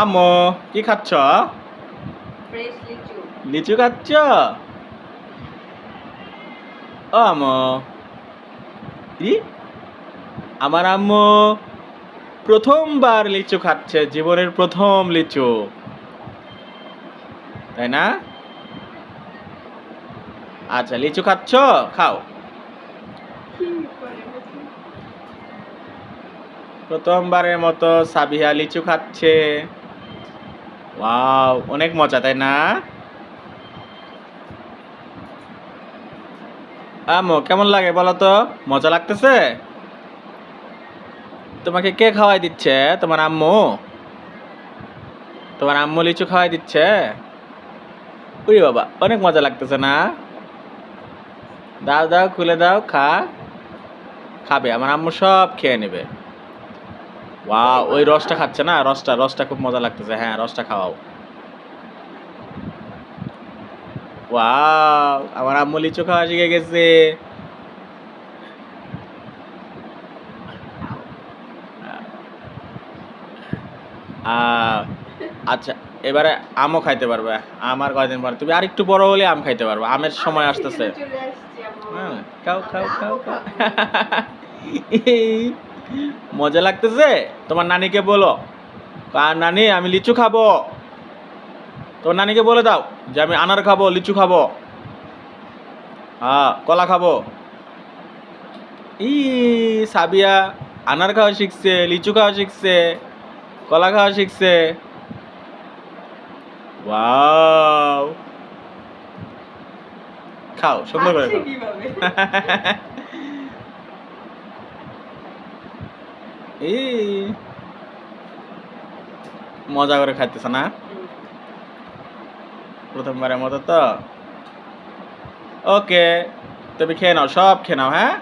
আম্মু কি খাচ্ছ? লিচু। খাচ্ছ? ও আম্মু ই? আমার আম্মু প্রথমবার লিচু খাচ্ছে জীবনের প্রথম লিচু। তাই না? আচ্ছা লিচু খাচ্ছ? খাও। প্রথমবারের মতো সাবিহা লিচু খাচ্ছে। ওয়াও অনেক মজা, তাই না? আম্মু, কেমন লাগে বলো তো? মজা লাগতেছে? তোমাকে কে খাওয়াই দিচ্ছে? তোমার আম্মু? তোমার আম্মু লিচু খাওয়াই দিচ্ছে? উরি বাবা, অনেক মজা লাগতেছে না? দাও দাও, খুলে দাও, খা। খাবে, আমার আম্মু সব খেয়ে নেবে। ওয়া ওই রসটা খাচ্ছে না? রসটা রসটা খুব মজা লাগতেছে। হ্যাঁ রসটা খাওয়াও। ওয়াও আমার আম্মু লিচু খাওয়া শিখে গেছে। আহ, আচ্ছা এবারে আমও খাইতে পারবে। আম আর কয়দিন পরে? তুমি আর একটু বড় হলে আম খাইতে পারবে। আমের সময় আসতেছে। হ্যাঁ, খাও খাও খাও খাও। মজা লাগতেছে? তোমার নানিকে বলো। আর নানি আমি লিচু খাব। তোমার নানিকে বলে দাও যে আমি আনার খাব লিচু খাব। হ্যাঁ কলা খাব। ই সাবিয়া আনার খাওয়া শিখছে লিচু খাওয়া শিখছে কলা খাওয়া শিখছে। ওয়াও। খাও সুন্দর করে এই। মজা করে খাইতেছ না। প্রথমবারের মতো তো? ওকে, তুমি খেয়ে নাও, সব খেয়ে নাও হ্যাঁ?